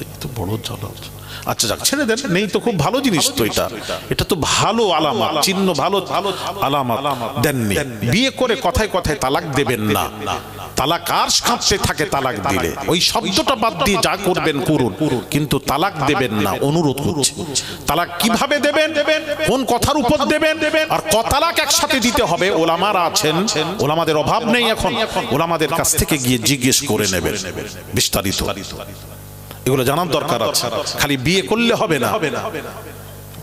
আল্লাহ তো বড় আচ্ছা যাক ছেড়ে দেন নেই তো খুব ভালো জিনিস তো এটা। এটা। তো ভালো আলামত চিহ্ন ভালো আলামত দেননি। বিয়ে করে কথায় কথায় তালাক দেবেন না। তালাক আর কাঁপতে থাকে তালাক দিলে? ওই শব্দটা বাদ দিয়ে যা করবেন করুন। কিন্তু তালাক দেবেন না অনুরোধ করছে। তালাক কীভাবে দেবেন? কোন কথার উপর দেবেন? দেবেন? আর তালাক একসাথে দিতে হবে ওলামারা আছেন। ওলামাদের অভাব নেই এখন। ওলামাদের কাছ থেকে গিয়ে জিজ্ঞেস করে নেবেন। বিস্তারিত। এগুলো জানার দরকার আছে। খালি বিয়ে করলে হবে না।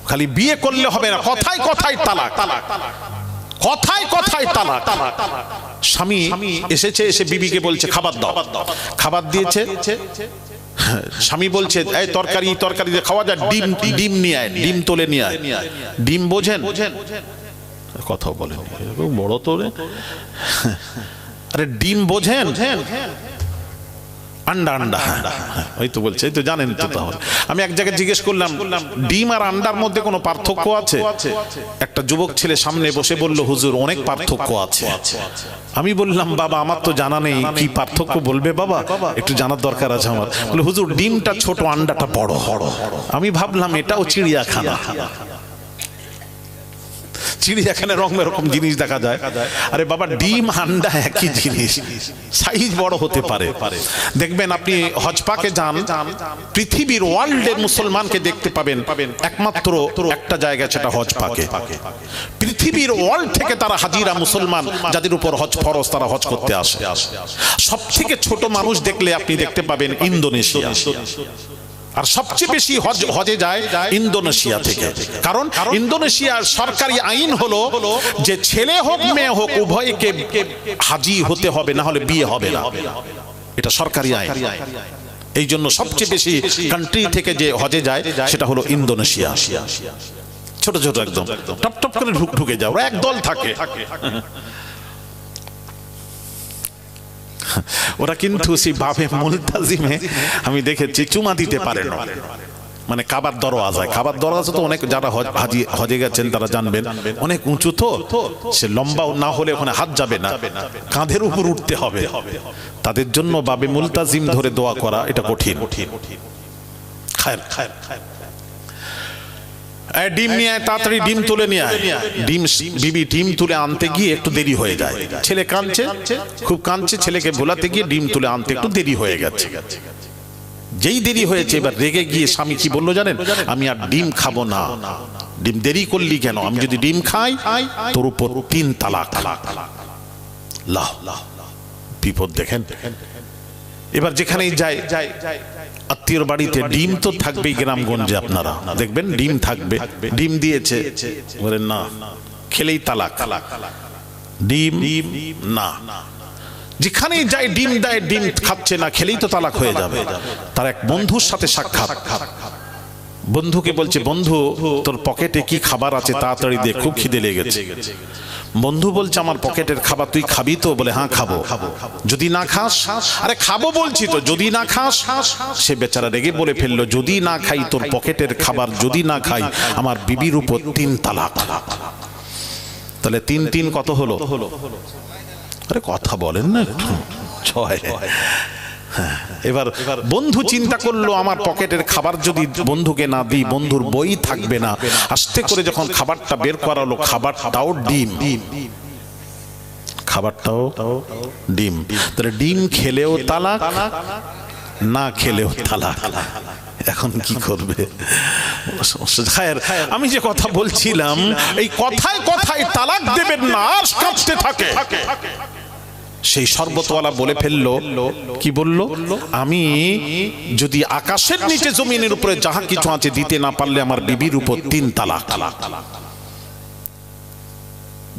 খালি বিয়ে করলে হবে না। কথায় কথায় তালাক। কথায় কথায় তালাক। স্বামী এসেছে এসে বিবিকে বলছে খাবার দাও। খাবার দিয়েছে। স্বামী বলছে এই তরকারি তরকারি খাওয়া যায় ডিম ডিম নিয়ে আয় ডিম তোলে নিয়ে আয়। ডিম বোঝেন? কথাও বলেন। বড় তোরে আরে ডিম বোঝেন। আন্ডা আন্ডা। ওই তো বলছে, এই তো জানেন তো তাহলে। আমি এক জায়গায় জিজ্ঞেস করলাম, ডিম আর আন্ডার মধ্যে কোনো পার্থক্য আছে? একটা যুবক ছেলে সামনে বসে বলল, হুজুর, অনেক পার্থক্য আছে। আমি বললাম, বাবা, আমার তো জানা নেই, কি পার্থক্য বলবে বাবা? একটু জানার দরকার আছে আমার। বলে, হুজুর, ডিমটা ছোট, আন্ডাটা বড়। বড় আমি ভাবলাম, এটাও চিড়িয়াখানা। চিড়িয়াখানে রকম এরকম জিনিস দেখা যায়। আরে বাবা, ডিম আন্ডা একই জিনিস। সাইজ বড় হতে পারে। দেখবেন আপনি হজপাকে যান, পৃথিবীর ওয়ার্ল্ডের মুসলমানকে দেখতে পাবেন। একমাত্র একটা জায়গা সেটা হজপাকে। পৃথিবীর ওয়ার্ল্ড থেকে তারা হাজিরা মুসলমান যাদের উপর হজ ফরজ তারা হজ করতে আসে। সব থেকে ছোট মানুষ দেখলে আপনি দেখতে পাবেন ইন্দোনেশিয়া। আর সবচেয়ে বেশি হজ হজে যায় ইন্দোনেশিয়া থেকে। কারণ ইন্দোনেশিয়ার সরকারি আইন হলো যে ছেলে হোক মেয়ে হোক উভয়কে হাজি হতে হবে না হলে বিয়ে হবে না। এটা সরকারি আইন। এই জন্য সবচেয়ে বেশি কান্ট্রি থেকে যে হজে যায় সেটা হলো ইন্দোনেশিয়া। ছোট ছোট একদম। টপ টপ করে ঢুক ঢুকে যাও ওরা এক থাকে। ওরা কিন্তু সেই বাবে মুলতাজিমে আমি দেখেছি চুমা দিতে পারে না মানে কাবার দরওয়াজায়। কাবার দরওয়াজা তো অনেক যারা হাজি হজে গেছেন তারা জানবেন অনেক উঁচু তো সে লম্বা না হলে ওখানে হাত যাবে না। কাঁধের উপর উঠতে হবে। তাদের জন্য বাবে মুলতাজিম ধরে দোয়া করা এটা কঠিন। খায়ের খায়ের এই ডিম নিয়ে আয়, তাড়াতাড়ি ডিম তুলে নিয়ে আয়। ডিম বিবি ডিম তুলে আনতে গিয়ে একটু দেরি হয়ে যায়। ছেলে কাঁদছে খুব কাঁদছে ছেলেকে ভোলাতে গিয়ে ডিম তুলে আনতে একটু দেরি হয়ে গেছে। যেই দেরি হয়েছে এবার রেগে গিয়ে স্বামী কি বলল জানেন? আমি আর ডিম খাব না। ডিম দেরি করলি কেন? আমি যদি ডিম খাই তোর উপর তিন তালাক। লাহ। বিপদ দেখেন। এবার যেখানেই যায় আত্মীয়র বাড়িতে ডিম তো থাকবেই গ্রামগঞ্জে আপনারা। দেখবেন ডিম থাকবে। ডিম দিয়েছে। বলেন না খেলেই তালাক। ডিম না। যেখানেই যায় ডিম দেয় ডিম খাচ্ছে না খেলেই তো তালাক হয়ে যাবে। তার এক বন্ধুর সাথে সাক্ষাৎ। বন্ধুকে বলছে বন্ধু তোর পকেটে কি খাবার আছে? তাড়াতাড়ি দে খুব খিদে লেগেছে। বন্ধু বলছে আমার পকেটের খাবার তুই খাবি তো? বলে হ্যাঁ খাব। যদি না খাস? আরে, খাব বলছি তো, যদি না খাস? সে বেচারা রেগে বলে ফেলল, যদি না খাই তোর পকেটের খাবার, যদি না খাই আমার বিবির উপর তিন তালাক। তাহলে তিন তিন কত হলো? আরে, কথা বলেন না একটু। ছয়। এবার বন্ধু চিন্তা করল, আমার পকেটের খাবার যদি বন্ধুকে না দিই, বন্ধুর বই থাকবে না। আস্তে করে যখন খাবারটা বের করালো, খাবারটাও ডিম। খাবারটাও ডিম। তাহলে ডিম খেলেও তালাক, না খেলেও তালাক। এখন কি করবে? আমি যে কথা বলছিলাম, এই কথায় কথায় তালাক দেবেন না আর কাঁপতে থাকে। সেই সর্বতওয়ালা বলে ফেলল, কি বলল? আমি যদি আকাশের নিচে জমিনের উপরে যাহা কিছু আছে দিতে না পারলে আমার বিবির উপর তিন তালা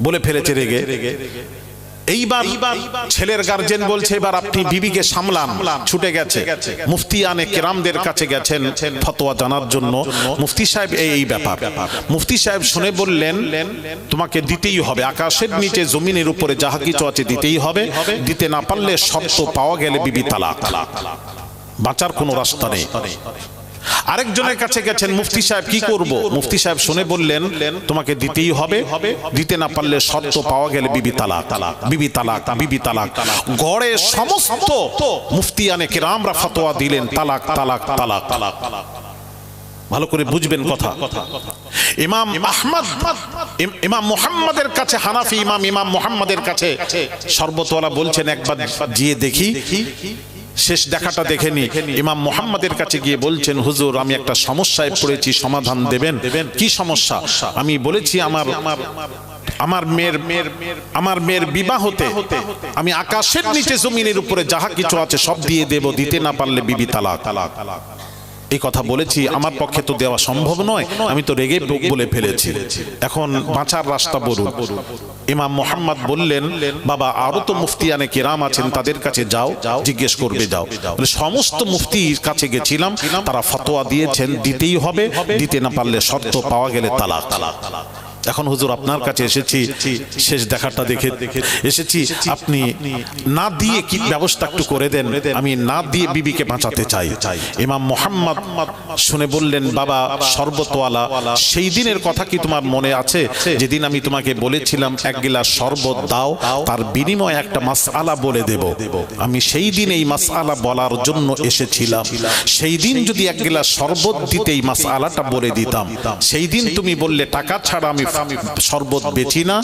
বলে ফেলেছে রেগে। এইবার ছেলের গার্জেন বলছে, এবার আপনি বিবিকে সামলান। ছুটে গেছে। মুফতি আনে কেরামদের কাছে গেছেন ফতোয়া জানার জন্য। মুফতি সাহেব এই ব্যাপার। মুফতি সাহেব শুনে বললেন, তোমাকে দিতেই হবে। আকাশের নিচে জমিনের উপরে যাহা কিছু আছে দিতেই হবে। দিতে না পারলে শর্ত পাওয়া গেলে বিবি তালাক। বাঁচার কোনো রাস্তা নেই। আরেকজনের কাছে গেছেন, মুফতি সাহেব, কি করব? মুফতি সাহেব শুনে বললেন, তোমাকে দিতেই হবে, দিতে না পারলে শর্ত পাওয়া গেলে বিবি তালাক বিবি তালাক বিবি তালাক। গড়ে সমস্ত মুফতিয়ানে কিরামরা ফতোয়া দিলেন, তালাক তালাক তালাক তালাক। ভালো করে বুঝবেন কথা। ইমাম আহমদ ইমাম মুহাম্মাদের কাছে, হানাফি ইমাম ইমাম মুহাম্মাদের কাছে সর্বতওয়ালা বলছেন, একবার গিয়ে দেখি। শেষ দেখাটা দেখেনি। ইমাম মোহাম্মদের কাছে গিয়ে বলছেন হুজুর আমি একটা সমস্যায় পড়েছি সমাধান দেবেন? কি সমস্যা? আমি বলেছি আমার আমার মেয়ের মেয়ের আমার মেয়ের বিবাহ হতে আমি আকাশের নিচে জমিনের উপরে যাহা কিছু আছে সব দিয়ে দেব দিতে না পারলে বিবি তালা তালা তালাক। এই কথা বলেছি আমার পক্ষে তো দেওয়া সম্ভব নয় আমি তো রেগে বলে ফেলেছি। এখন বাঁচার রাস্তা বলুন। ইমাম মোহাম্মদ বললেন বাবা আরও তো মুফতিয়ানে কেরাম আছেন তাদের কাছে যাও জিজ্ঞেস করবে যাও। সমস্ত মুফতির কাছে গেছিলাম তারা ফতোয়া দিয়েছেন দিতেই হবে দিতে না পারলে শর্ত পাওয়া গেলে তালা তালাক। এখন হুজুর আপনার কাছে এসেছি, শেষ দেখাটা দেখে এসেছি, আপনি না দিয়ে কি ব্যবস্থা একটু করে দেন, আমি না দিয়ে বিবিকে বাঁচাতে চাই। ইমাম মোহাম্মদ শুনে বললেন, বাবা, শরবতওয়ালা, সেই দিনের কথা কি তোমার মনে আছে? যেদিন আমি তোমাকে বলেছিলাম, এক গিলাস শরবত দাও, তার বিনিময়ে একটা মাস আলা বলে দেব। আমি সেই দিন এই মাসআলা বলার জন্য এসেছিলাম। সেই দিন যদি এক গিলাস শরবত দিতে এই মাসআলাটা বলে দিতাম। সেই দিন তুমি বললে, টাকা ছাড়া আমি শরবত বেচি না।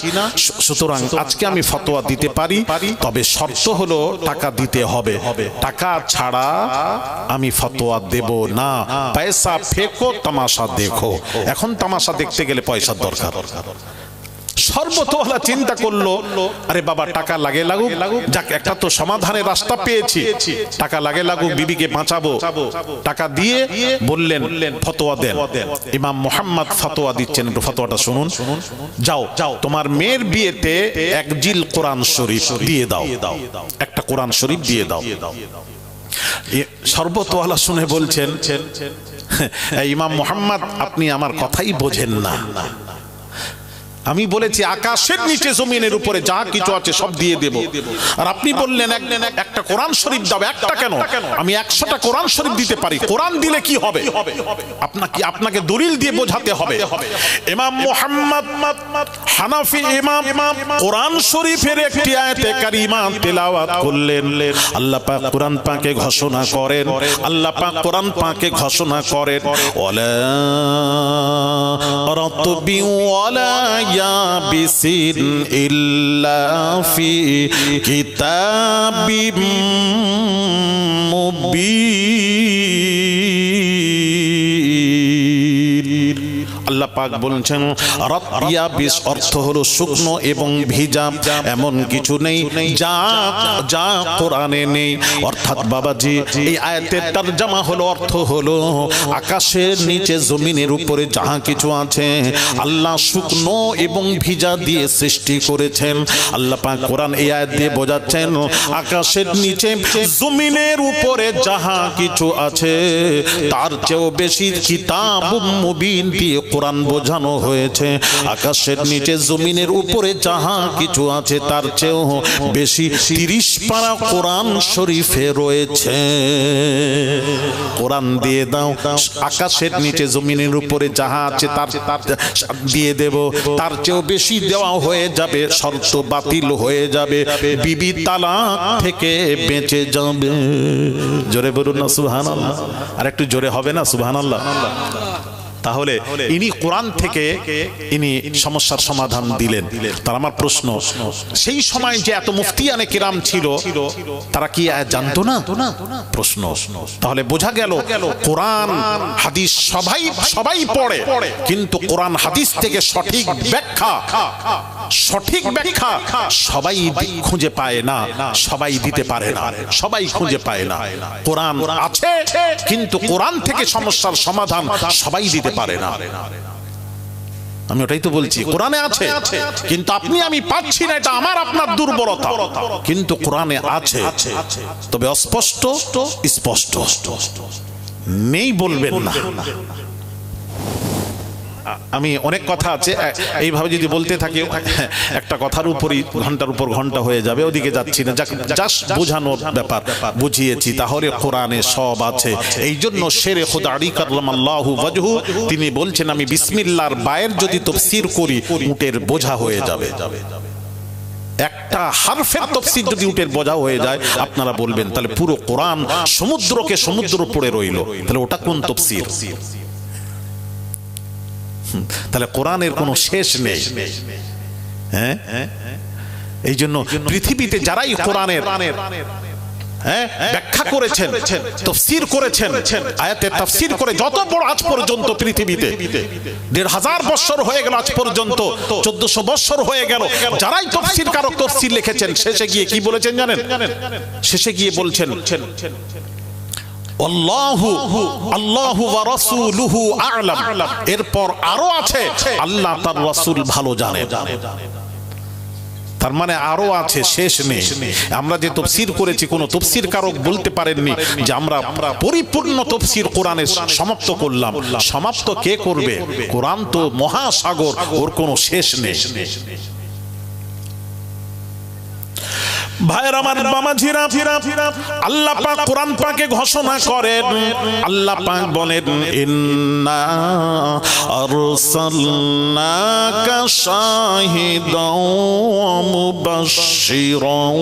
সুতরাং আজকে আমি ফতোয়া দিতে পারি, তবে শর্ত হলো টাকা দিতে হবে। টাকা ছাড়া আমি ফতোয়া দেব না। পয়সা ফেকো, তামাশা দেখো। এখন তামাশা দেখতে গেলে পয়সার দরকার। সর্বতওয়ালা চিন্তা করল, আরে বাবা, টাকা লাগে লাগুক, যাক, একটা তো সমাধানের রাস্তা পেয়েছি। টাকা লাগে লাগুক, বিবিকে বাঁচাবো। টাকা দিয়ে বললেন, ফতোয়া দেন। ইমাম মোহাম্মদ ফতোয়া দিচ্ছেন, একটু ফতোয়াটা শুনুন। যাও যাও তোমার মেয়ের বিয়েতে এক জিল কোরআন শরীফ দিয়ে দাও। একটা কোরআন শরীফ দিয়ে দাও। এ সর্বতওয়ালা শুনে বলছেন "এই ইমাম মোহাম্মদ, আপনি আমার কথাই বোঝেন না। আমি বলেছি আকাশের নিচে জমিনের উপরে যা কিছু আছে সব দিয়ে দেব। আর আপনি বললেন এক- একটা কোরআন শরীফ দাও একটা কেন? আমি একশোটা কোরআন শরীফ দিতে পারি। কোরআন দিলে কি হবে? আপনাকে আপনাকে দলিল দিয়ে বোঝাতে হবে। ইমাম মোহাম্মদ হানাফি ইমাম ইমাম কোরআন শরীফের একটি আয়াতে কারিমা তেলাওয়াত করলেন। আল্লাহ পাক কোরআন পাকে ঘোষণা করেন। আল্লাহ পাক কোরআন পাকে ঘোষণা করেন। ওয়ালা রাতবি ওয়ালা ইয়াবিসিন ইল্লা ফি কিতাবিম মুবিন পাক বলছেন রাতিয়া অর্থ হলো শুকনো এবং ভিজা, এমন কিছু নেই যা যা কোরআনে নেই। অর্থাৎ বাবাজি, এই আয়াতের তরজমা হলো অর্থ হলো আকাশের নিচে জমিনের উপরে যাহা কিছু আছে, আল্লাহ শুকনো এবং ভিজা দিয়ে সৃষ্টি করেছেন। আল্লাহ পাক কোরআন এই আয়াত দিয়ে বোঝাচ্ছেন, আকাশের নিচে জমিনের উপরে যাহা কিছু আছে, তার চেয়েও বেশি কিতাব মুবিন দিয়ে কোরআন বোঝানো হয়েছে। আকাশের নিচে জমিনের উপরে যাহা কিছু আছে তার চেয়েও বেশি তিরিশ পারা কোরআন শরীফে রয়েছে। কোরআন দিয়ে দাও আকাশের নিচে জমিনের উপরে যাহা আছে তার দিয়ে দেব। তার চেয়েও বেশি দেওয়া হয়ে যাবে শর্ত বাতিল হয়ে যাবে বিবি তালা থেকে বেঁচে যাবে। জোরে বলুন না সুহান আর একটু জোরে হবে না সুহান আল্লাহ তাহলে ইনি কোরআন থেকে ইনি সমস্যার সমাধান দিলেন। তার আমার প্রশ্ন সেই সময় যে এত মুফতিয়ানে কিরাম ছিল তারা কি জানতো না? প্রশ্ন। তাহলে বোঝা গেল কোরআন হাদিস সবাই সবাই পড়ে। কিন্তু কোরআন হাদিস থেকে সঠিক ব্যাখ্যা। সঠিক ব্যাখ্যা সবাই খুঁজে পায় না সবাই দিতে পারে না সবাই খুঁজে পায় না। কোরআন আছে কিন্তু কোরআন থেকে সমস্যার সমাধান সবাই দিতে পারে না। আমি ওটাই তো বলছি কোরআনে আছে কিন্তু আপনি আমি পাচ্ছি না এটা আমার আপনার দুর্বলতা। কিন্তু কোরআনে আছে তবে অস্পষ্ট স্পষ্ট। নেই বলবেন না। আমি অনেক কথা আছে এইভাবে যদি বলতে থাকি, একটা কথার উপরই, ঘণ্টার উপর ঘণ্টা হয়ে যাবে, ওদিকে যাচ্ছি না। জাস্ট বোঝানোর ব্যাপার, বুঝিয়েছি, তাহলে কোরআনে সব আছে। এই জন্য শেরে খোদা আলী কারলাম আল্লাহু ওয়াজহু, তিনি বলছেন, আমি বিসমিল্লাহর বায়ের যদি তফসির করি, উটের বোঝা হয়ে যাবে। একটা হারফের তফসির যদি উটের বোঝা হয়ে যায়, আপনারা বলবেন, তাহলে পুরো কোরআন সমুদ্রকে সমুদ্র পড়ে রইল। তাহলে ওটা কোন তফসির? তাহলে কোরআনের কোনো শেষ নেই। হ্যাঁ? এই জন্য পৃথিবীতে যারাই কোরআনের হ্যাঁ ব্যাখ্যা করেছেন তফসির করেছেন আয়াতে তফসির করে যত বড় আজ পর্যন্ত পৃথিবীতে দেড় হাজার বছর হয়ে গেল আজ পর্যন্ত চোদ্দশো বছর হয়ে গেল। যারাই তফসির কারক তফসির লিখেছেন শেষে গিয়ে কি বলেছেন জানেন? শেষে গিয়ে বলছেন। এরপর আরও আছে, আল্লাহ তার রাসূল ভালো জানে। তার মানে আরও আছে, শেষ নেই। আমরা যে তফসির করেছি, কোন তফসির কারক বলতে পারেননি যে আমরা পরিপূর্ণ তফসির কোরআনে সমাপ্ত করলাম। সমাপ্ত কে করবে? কোরআন তো মহাসাগর, ওর কোনো শেষ নেই। ভাইয়ের আমার বামাঝিরা আল্লাহ পাক কোরআন পাকে ঘোষণা করেন, আল্লাহ পাক বলেন, ইন্না আরসালনাকা শাহিদাও ওয়া মুবাশশিরাও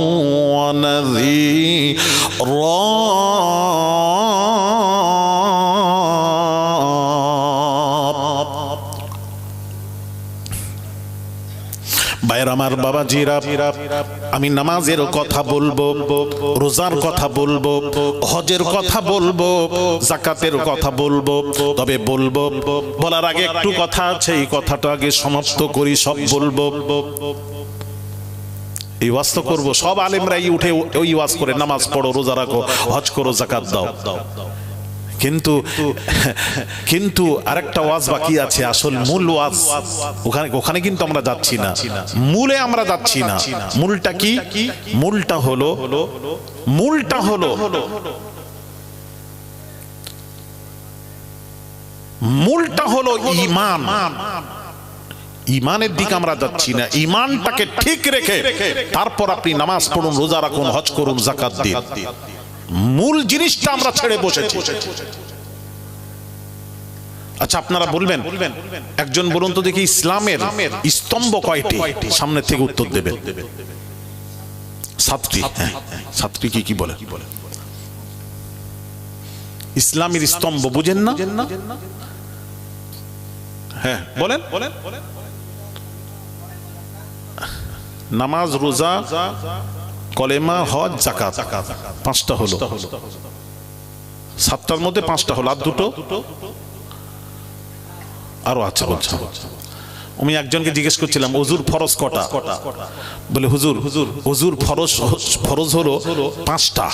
ওয়া নাযীরা। ভাইয়ের আমার বাবা জিরা আমি নামাজের কথা বলব, রোজার কথা বলব, হজের কথা বলব, জাকাতের কথা বলব, তবে বলব, বলার আগে একটু কথা আছে, এই কথাটা আগে সমাপ্ত করি, সব বলব। এই ওয়াজ তো করব, সব আলেমরাই উঠে ওই ওয়াজ করে, নামাজ পড়ো, রোজা রাখো, হজ করো, জাকাত দাও। কিন্তু কিন্তু আরেকটা ওয়াজ বাকি আছে, আসল মূল ওয়াজ। ওখানে ওখানে কিন্তু আমরা যাচ্ছি না। মূলে আমরা যাচ্ছি না। মূলটা কি? মূলটা হলো মূলটা হলো মূলটা হলো ইমান। ইমানের দিকে আমরা যাচ্ছি না। ইমানটাকে ঠিক রেখে তারপর আপনি নামাজ পড়ুন, রোজা রাখুন, হজ করুন জাকাত দিন। মূল জিনিসটা আমরা ছেড়ে বসেছি। আচ্ছা আপনারা বলবেন? একজন বলুন তো দেখি ইসলামের স্তম্ভ কয়টি? সামনে থেকে উত্তর দেবেন। সাতটি হ্যাঁ, সাতটি কি কি বলে? ইসলামের স্তম্ভ বুঝেন না? হ্যাঁ বলেন। নামাজ রোজা কলেমা, হজ জাকাত পাঁচটা হলো। সাতটার মধ্যে পাঁচটা হলো। আর দুটো? আরও আছে বলছে। আমি একজনকে জিজ্ঞেস করছিলাম, হুজুর, ফরজ কটা? বলে, হুজুর হুজুর হুজুর, ফরজ ফরজ হলো পাঁচটা।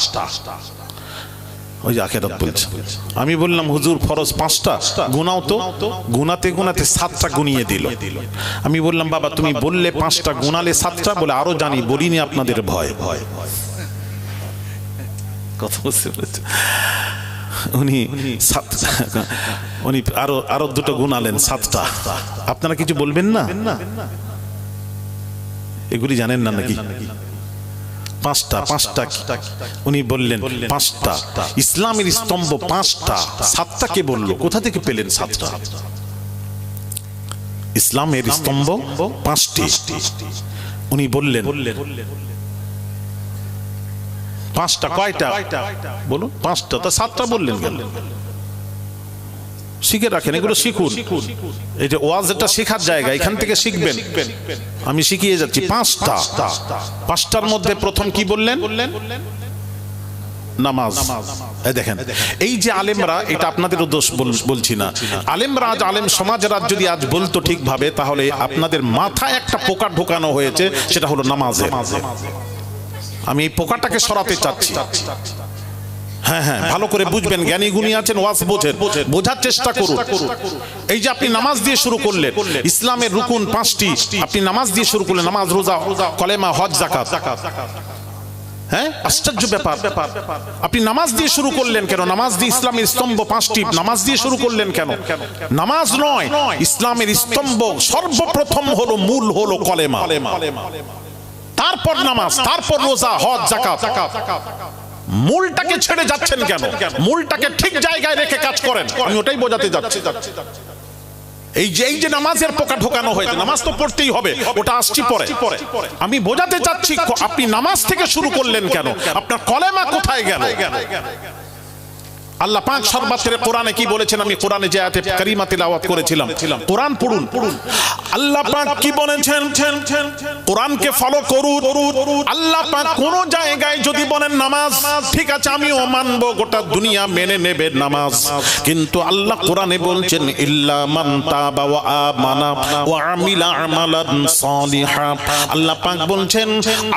ওই আখেরাত বলছে। আমি বললাম হুজুর ফরজ পাঁচটা। গুনাও তো। গুনাতে গুনাতে সাতটা গুনিয়ে দিল। আমি বললাম বাবা তুমি বললে পাঁচটা গুনালে সাতটা বলে আরও জানি বলিনি আপনাদের ভয়। ভয়। কথা বুঝতে পেরেছে? উনি উনি আরও আরও দুটো গুনালেন সাতটা। আপনারা কিছু বলবেন না? এগুলি জানেন না নাকি? পাঁচটা পাঁচটা উনি বললেন, পাঁচটা। ইসলামের স্তম্ভ পাঁচটা। সাতটা কে বলল। কোথা থেকে পেলেন সাতটা? ইসলামের স্তম্ভ পাঁচটি। উনি বললেন, পাঁচটা, কয়টা? বলুন, পাঁচটা। তা সাতটা বললেন কেন? শিখে রাখেন, এগুলো শিখুন। এই যে ওয়াজ এটা শেখার জায়গা, এখান থেকে শিখবেন। আমি শিখিয়ে যাচ্ছি পাঁচটা। পাঁচটার মধ্যে প্রথম কি বললেন? নামাজ। দেখেন, এই যে আলেমরা, এটা আপনাদেরও দোষ বল- বলছি না। আলেমরা আজ আলেম সমাজের আজ যদি আজ বলতো ঠিকভাবে, তাহলে আপনাদের মাথায় একটা পোকা ঢোকানো হয়েছে, সেটা হলো নামাজে আমি এই পোকাটাকে সরাতে চাচ্ছি। হ্যাঁ হ্যাঁ ভালো করে বুঝবেন জ্ঞানী গুণী আছেন ওয়াজ বোঝেন বোঝার চেষ্টা করুন। এই যে আপনি নামাজ দিয়ে শুরু করলেন ইসলামের রুকুন পাঁচটি আপনি নামাজ দিয়ে শুরু করলেন নামাজ রোজা কলেমা হজ জাকাত। হ্যাঁ? আশ্চর্য ব্যাপার। আপনি নামাজ দিয়ে শুরু করলেন কেন? নামাজ দিয়ে ইসলামের স্তম্ভ পাঁচটি নামাজ দিয়ে শুরু করলেন কেন? নামাজ নয় ইসলামের স্তম্ভ সর্বপ্রথম হলো মূল হলো কলেমা। তারপর নামাজ তারপর রোজা হজ জাকাত। মূলটাকে ছেড়ে যাচ্ছেন কেন? মূলটাকে ঠিক জায়গায় রেখে কাজ করেন। আমি ওটাই বোঝাতে যাচ্ছি। এই যে এই যে নামাজের পোকা ঢোকানো হয়েছে নামাজ তো পড়তেই হবে ওটা আসছি পরে। আমি বোঝাতে চাচ্ছি আপনি নামাজ থেকে শুরু করলেন কেন? আপনার কলেমা কোথায় গেল? আল্লাহ পাক সর্বাত্রে কোরআনে কি বলেছেন? আমি কোরআনে যে আয়াতে কারিমা তিলাওয়াত করেছিলাম, কোরআন পড়ুন। পড়ুন আল্লাহ পাক কি বলেছেন? কোরআনকে ফলো করুন। আল্লাহ পাক কোন জায়গায় যদি বলেন, নামাজ ঠিক আছে, আমিও মানব, গোটা দুনিয়া মেনে নেবে নামাজ। কিন্তু আল্লাহ কোরআনে বলছেন, ইল্লা মান তাবা ওয়া আমানা ওয়া আমিলা আমালান সালিহা। আল্লাহ পাক বলছেন,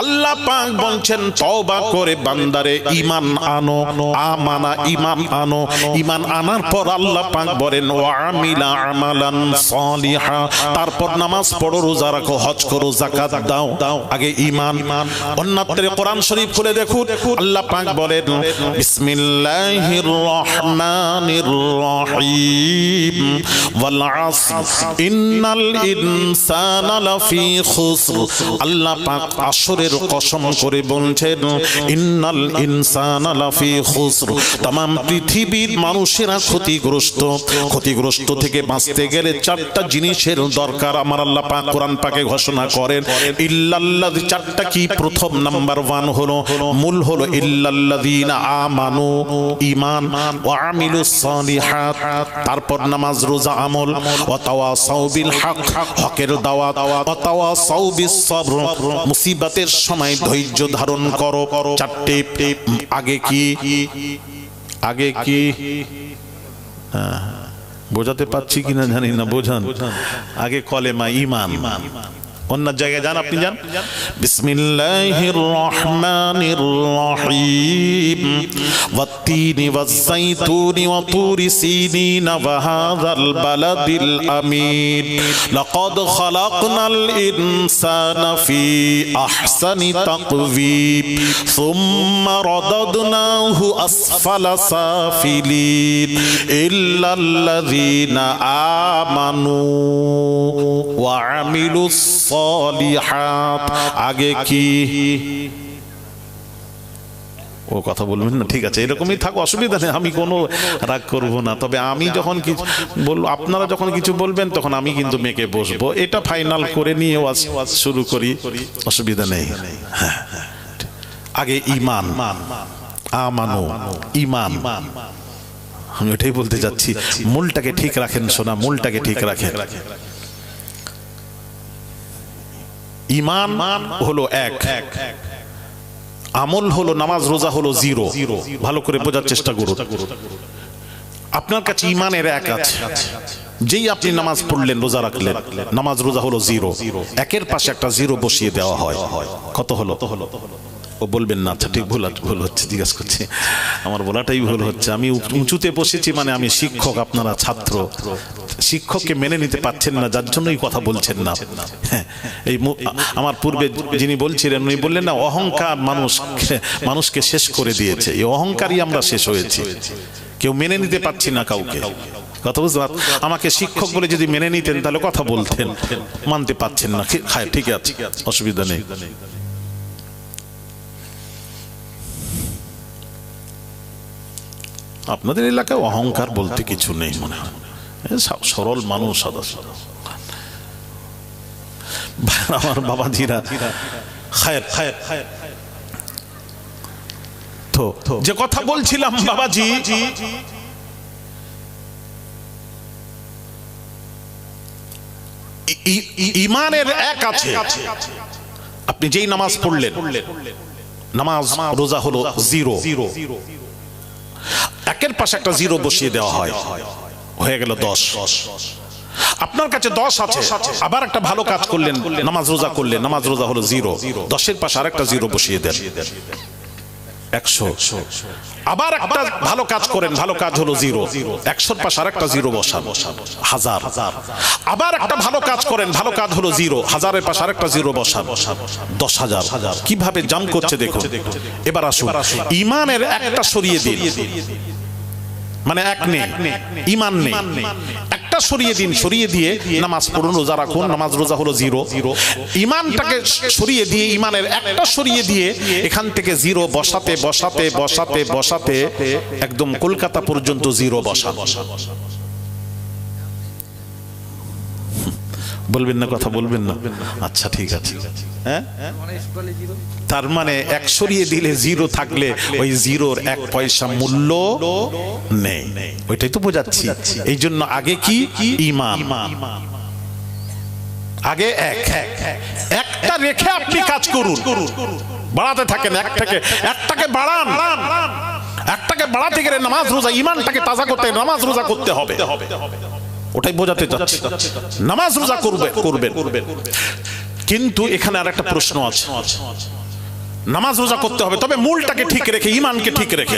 আল্লাহ পাক বলছেন, তওবা করে বান্দারে ঈমান আনো, আমানা ঈমান আনো ঈমান আনার পর আল্লাহ পাক বলেন ওয়া আমিলা আমালান সালিহা তারপর নামাজ পড়ো রোজা রাখো হজ করো যাকাত দাও দাও আগে ঈমান অন্যত্রে কোরআন শরীফ খুলে দেখুন আল্লাহ পাক বলেন বিসমিল্লাহির রহমানির রহিম ওয়াল আসর ইন্নাল ইনসানা লাফি খুসর আল্লাহ পাক আসরের কসম করে বলছেন ইন্নাল ইনসানা লাফি খুসর तमाम পৃথিবীর মানুষেরা ক্ষতিগ্রস্ত। ক্ষতিগ্রস্ত থেকে বাঁচতে গেলে চারটা জিনিসের দরকার, আমার আল্লাহ পাক কোরআন পাকে ঘোষণা করেন। ইল্লাল্লাহ চারটা কি? প্রথম নাম্বার ওয়ান হলো, মূল হলো ইল্লাল্লাযীনা আমানু, ঈমান ওয়া আমিলুস সালিহাত। তারপর নামাজ, রোজা, আমল, ওয়া তাওয়াসাউ বিল হক হকের দাওয়াত, ওয়া তাওয়াসাউ বিস সবর মুসিবতের সময় ধৈর্য ধারণ করো। চারটে আগে কি? আগে কি? বোঝাতে পারছি কিনা জানি না বোঝান। আগে কলেমা ইমান অন্য জায়গায় যান, আপনি যান। বিসমিল্লাহির রহমানির রহিম ওয়াত্তিনি ওয়াজ্জাইতুনি ওয়া তুরি সিনিন ওয়া হাযাল বালাদিল আমিন। লাকাদ খালাকনাল ইনসানা ফি আহসানি তাকওয়িম সুম্মা রাদাদনাহু আসফালা সাফিলিন। ইল্লাল্লাযীনা আমানু ওয়া আমিলুস সলিহাত। আগে কি? ও কথা বলবেন না? ঠিক আছে, এরকমই থাকো, অসুবিধা নেই, আমি কোনো রাগ করব না। তবে আমি যখন কিছু বলব, আপনারা যখন কিছু বলবেন, তখন আমি কিন্তু মেকে বসবো। এটা ফাইনাল করে নিয়ে শুরু করি। অসুবিধা নেই। হ্যাঁ আগে ইমান আমানো ইমান আমি ওটাই বলতে যাচ্ছি। মূলটাকে ঠিক রাখেন, সোনা, মূলটাকে ঠিক রাখেন। ইমান হলো এক। এক আমল হলো নামাজ, রোজা হলো জিরো। ভালো করে বোঝার চেষ্টা করুন। আপনার কাছে ইমানের এক আছে। যেই আপনি নামাজ পড়লেন, রোজা রাখলেন, নামাজ, রোজা হলো জিরো। একের পাশে একটা জিরো বসিয়ে দেওয়া হয়। কত হলো? ও বলবেন না আচ্ছা ঠিক ভুল ভুল হচ্ছে জিজ্ঞাসা করছি। আমার বলাটাই ভুল হচ্ছে। আমি উঁচুতে বসেছি মানে আমি শিক্ষক আপনারা ছাত্র। শিক্ষককে মেনে নিতে পারছেন না যার জন্যই কথা বলছেন না। হ্যাঁ, এই আমার পূর্বে যিনি বলছিলেন উনি বললেন না অহংকার মানুষ মানুষকে শেষ করে দিয়েছে। এই অহংকারই আমরা শেষ হয়েছি। কেউ মেনে নিতে পারছি না কাউকে। কথা বুঝতে আমাকে শিক্ষক বলে যদি মেনে নিতেন তাহলে কথা বলতেন। মানতে পারছেন না। হ্যাঁ ঠিক আছে অসুবিধা নেই। আপনাদের এলাকায় অহংকার বলতে কিছু নেই মনে হয়। সরল মানুষ সাদা সাদা আমার বাবাজিরা, খায়ের খায়ের খায়ের। তো যে কথা বলছিলাম বাবাজি ইমানের এক আছে। আপনি যেই নামাজ পড়লেন, নামাজ রোজা হলো জিরো। একের পাশে একটা জিরো বসিয়ে দেওয়া হয়। হয়ে গেল দশ। আপনার কাছে দশ আছে। আবার একটা ভালো কাজ করলেন নামাজ রোজা করলেন নামাজ রোজা হলো জিরো। দশের পাশে আরেকটা জিরো বসিয়ে দেন। একশো। আবার একটা ভালো কাজ করেন ভালো কাজ হলো জিরো। একশোর পাশে আর একটা জিরো বসান। হাজার। আবার একটা ভালো কাজ করেন ভালো কাজ হলো জিরো। হাজারের পাশে আরেকটা জিরো বসান। দশ হাজার। কীভাবে জাম করছে দেখুন। এবার আসুন। ইমানের একটা সরিয়ে দিন। মানে এক নেই ইমান নেই। একটা সরিয়ে দিন সরিয়ে দিয়ে নামাজ পড়ুন রোজা রাখুন নামাজ রোজা হলো জিরো। ইমানটাকে সরিয়ে দিয়ে ইমানের একটা সরিয়ে দিয়ে এখান থেকে জিরো বসাতে বসাতে বসাতে বসাতে একদম কলকাতা পর্যন্ত জিরো বসা বলবেন না কথা বলবেন না। আচ্ছা ঠিক আছে। হ্যাঁ? তার মানে এক সরিয়ে দিলে জিরো থাকলে ওই জিরোর এক পয়সা মূল্য নেই। ওইটাই তো বোঝাচ্ছি। এই জন্য আগে কি? ইমান। আগে এক। এক একটা রেখে আপনি কাজ করুন। বাড়াতে থাকেন এক থেকে। একটাকে বাড়ান। একটাকে বাড়াতে গেলে নামাজ রোজা, ইমানটাকে তাজা করতে নামাজ রোজা করতে হবে। ওটাই বোঝাতে চাচ্ছি। নামাজ রোজা করবে করবেন। কিন্তু এখানে আর একটা প্রশ্ন আছে। নামাজ রোজা করতে হবে তবে মূলটাকে ঠিক রেখে ইমানকে ঠিক রেখে।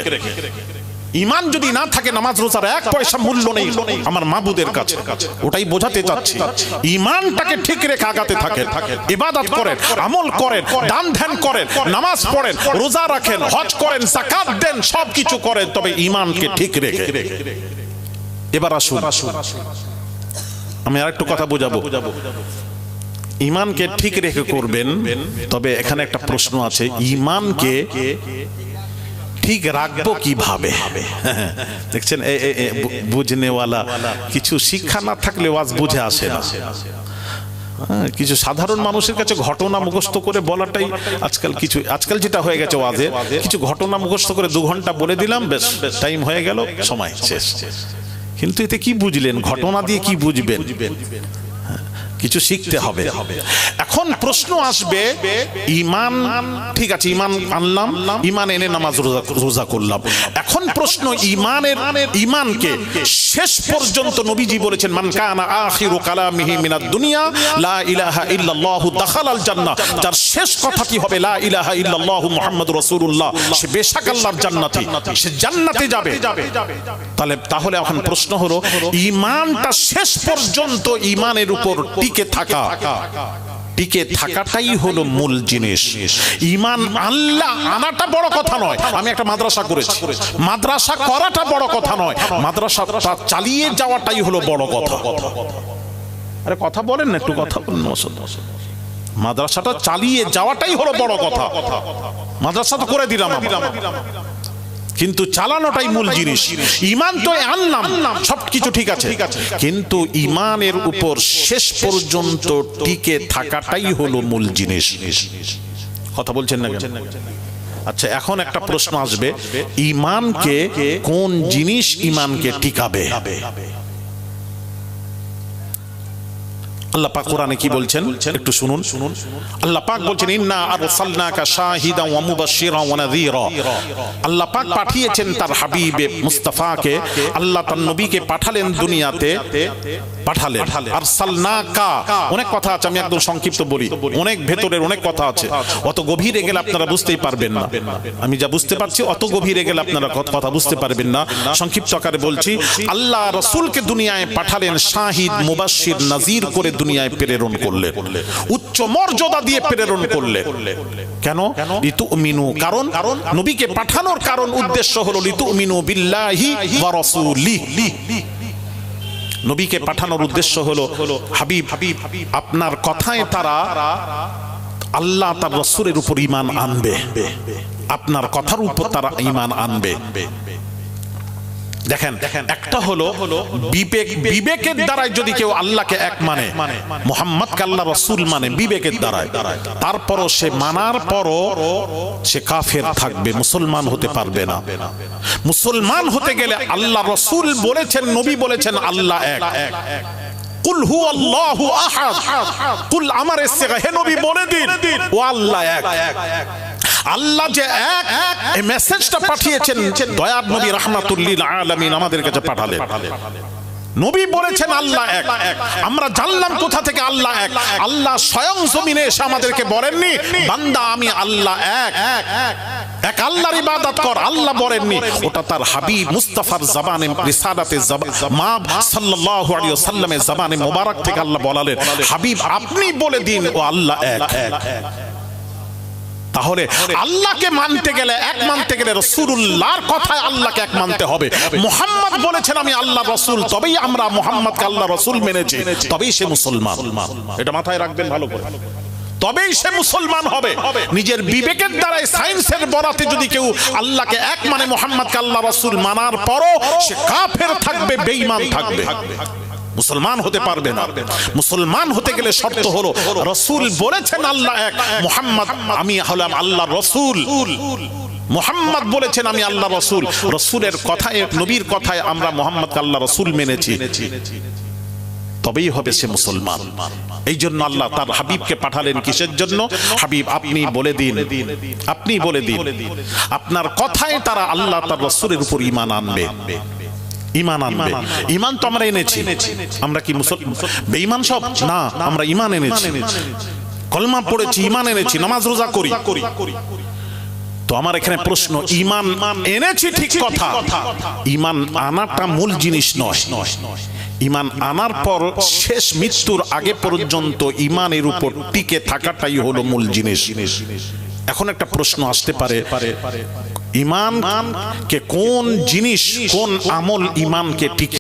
ইমান যদি না থাকে নামাজ রোজার এক পয়সা মূল্য নেই। আমার মাবুদের কাছে। ওটাই বোঝাতে চাচ্ছি। ইমানটাকে ঠিক রেখে আগাতে থাকেন। ইবাদত করেন আমল করেন দান ধ্যান করেন নামাজ পড়েন রোজা রাখেন হজ করেন জাকাত দেন সব কিছু করেন তবে ইমানকে ঠিক রেখে। এবার আসুন। আমি আর একটু কথা বোঝাবো। ইমানকে ঠিক রেখে করবেন তবে এখানে একটা প্রশ্ন আছে ইমানকে ঠিক রাখব কীভাবে? দেখছেন বুঝনেওয়ালা কিছু শিক্ষা না থাকলে ওয়াজ বুঝে আসে না। হ্যাঁ, কিছু সাধারণ মানুষের কাছে ঘটনা মুখস্থ করে বলাটাই আজকাল কিছু আজকাল যেটা হয়ে গেছে ওয়াজে কিছু ঘটনা মুখস্থ করে দু ঘণ্টা বলে দিলাম বেশ টাইম হয়ে গেল সময় শেষ। কিন্তু এতে কি বুঝলেন? ঘটনা দিয়ে কি বুঝবেন? কিছু শিখতে হবে। এখন প্রশ্ন আসবে, ইমান, ঠিক আছে, ইমান আনলাম, ইমান এনে নামাজ রোজা করলাম। এখন প্রশ্ন, ইমানের, ইমানকে শেষ পর্যন্ত নবীজি বলেছেন, মান কানা আখিরু কালামিহি মিনাদ দুনিয়া, লা ইলাহা ইল্লাল্লাহু দাখালাল জান্নাহ। যার শেষ কথা কি হবে? লা ইলাহা ইল্লাল্লাহু মুহাম্মাদুর রাসূলুল্লাহ। সে বেশক আল্লাহর জান্নাতি। সে জান্নাতে যাবে। তাহলে তাহলে এখন প্রশ্ন হলো, ইমানটা শেষ পর্যন্ত ইমানের উপর টিকে থাকা। টিকে থাকাটাই হলো মূল জিনিস। ইমান আল্লাহ আনাটা বড় কথা নয়। আমি একটা মাদ্রাসা করেছি। মাদ্রাসা করাটা বড় কথা নয়। মাদ্রাসা চালিয়ে যাওয়াটাই হলো বড় কথা। আরে কথা বলেন না, একটু কথা বলেন মাদ্রাসাটা চালিয়ে যাওয়াটাই হলো বড় কথা। মাদ্রাসা তো করে দিলাম। কিন্তু চালানোটাই মূল জিনিস। ইমান তো আনলাম সব কিছু ঠিক আছে। কিন্তু ইমানের উপর শেষ পর্যন্ত টিকে থাকাটাই হলো মূল জিনিস। কথা বলছেন না কেন? আচ্ছা এখন একটা প্রশ্ন আসবে। ইমানকে কোন জিনিস ইমানকে টিকাবে? আল্লাহ পাক কোরআনে কি বলছেন? একটু শুনুন। শুনুন। আল্লাহ পাক বলছেন ইন্না আরসালনাকা শাহিদা ওয়া মুবাশশিরা ওয়া নাযীরা। আল্লাহ পাক পাঠিয়েছেন তার হাবিবে মুস্তাফাকে। আল্লাহ তার নবীকে পাঠালেন দুনিয়াতে। পাঠালেন। আরসালনাকা। অনেক কথা আছে আমি একদম সংক্ষিপ্ত বলি। অনেক ভেতরের অনেক কথা আছে। অত গভীরে গেলে আপনারা বুঝতেই পারবেন না। আমি যা বুঝতে পারছি অত গভীরে গেলে আপনারা কথা বুঝতে পারবেন না। সংক্ষিপ্ত আকারে বলছি আল্লাহ রসুলকে দুনিয়ায় পাঠালেন শাহিদ মুবাশশির নাজির করে দুনিয়ায় প্রেরণ করলেন। উচ্চ মর্যাদা দিয়ে প্রেরণ করলেন। কেন? ঋতু মিনু কারণ? নবীকে পাঠানোর কারণ উদ্দেশ্য হলো ঋতু মিনু বিল্লাহি ওয়া রাসূলিহি। নবীকে পাঠানোর উদ্দেশ্য হলো, হাবিব হাবিব আপনার কথায় তারা আল্লাহ তার রসুরের উপর ইমান আনবে। আপনার কথার উপর তারা ইমান আনবে। দেখেন একটা হলো বিবেক বিবেকের দ্বারাই যদি কেউ আল্লাহকে এক মানে মোহাম্মদ আল্লাহ রসুল মানে বিবেকের দ্বারাই। তারপরও সে মানার পরও সে কাফের থাকবে, মুসলমান হতে পারবে না। মুসলমান হতে গেলে আল্লাহ রসুল বলেছেন, নবী বলেছেন, আল্লাহ এক। কুল হু আমার এসে হে নবী বলে দিন, ও আল্লাহ এক। আল্লাহ যে এক এই মেসেজটা পাঠিয়েছেন দয়ার নবী রাহমাতুল্লিল আলামিন আমাদের কাছে পাঠালেন। নবী বলেছেন আল্লাহ এক। আমরা জানলাম কোথা থেকে আল্লাহ এক। আল্লাহ স্বয়ং জমিনে এসে আমাদেরকে বলেননি বান্দা আমি আল্লাহ এক। এক আল্লাহর ইবাদত কর আল্লাহ বলেননি ওটা তার হাবিব মুস্তাফার জবানে রিসালাতে মা সাল্লাল্লাহু আলাইহি ওয়াসাল্লামের জবানে মোবারক থেকে আল্লাহ বলালেন হাবিব আপনি বলে দিন ও আল্লাহ এক। তাহলে আল্লাহকে মানতে গেলে এক মানতে গেলে রসুল্লাহর কথায় আল্লাহকে এক মানতে হবে। মোহাম্মদ বলেছেন আমি আল্লাহ রসুল তবেই আমরা মোহাম্মদকে আল্লাহ রসুল মেনেছি। তবেই সে মুসলমান। এটা মাথায় রাখবেন ভালো করে। তবেই সে মুসলমান হবে। নিজের বিবেকের দ্বারাই সায়েন্সের বরাতে যদি কেউ আল্লাহকে এক মানে মোহাম্মদকে আল্লাহ রসুল মানার পরও সে কাফের থাকবে বেঈমান থাকবে। মুসলমান হতে পারবে না। মুসলমান হতে গেলে শর্ত হলো, রসুল বলেছেন আল্লাহ এক, মোহাম্মদ, আমি হলাম আল্লাহ রসুল। মোহাম্মদ বলেছেন আমি আল্লাহ রসুল। রসুলের কথায়, নবীর কথায় আমরা মোহাম্মদ আল্লাহ রসুল মেনেছি। তবেই হবে সে মুসলমান। এই জন্য আল্লাহ তার হাবিবকে পাঠালেন কিসের জন্য? হাবিব, আপনি বলে দিন। আপনি বলে দিন। আপনার কথায় তারা আল্লাহ তার রসুলের উপর ইমান আনবে। ইমান আনবে। ইমান তো আমরা এনেছি। আমরা কি বেঈমান সব? না আমরা ইমান এনেছি। কলমা পড়েছি ইমান এনেছি নামাজ রোজা করি। তো আমার এখানে প্রশ্ন ইমান এনেছি ঠিক কথা। ইমান আনাটা মূল জিনিস নয়। ইমান আনার পর শেষ মৃত্যুর আগে পর্যন্ত ইমানের উপর টিকে থাকাটাই হলো মূল জিনিস। এখন একটা প্রশ্ন আসতে পারে ইমান কে কোন জিনিস কোন আমল ইমানকে টিকে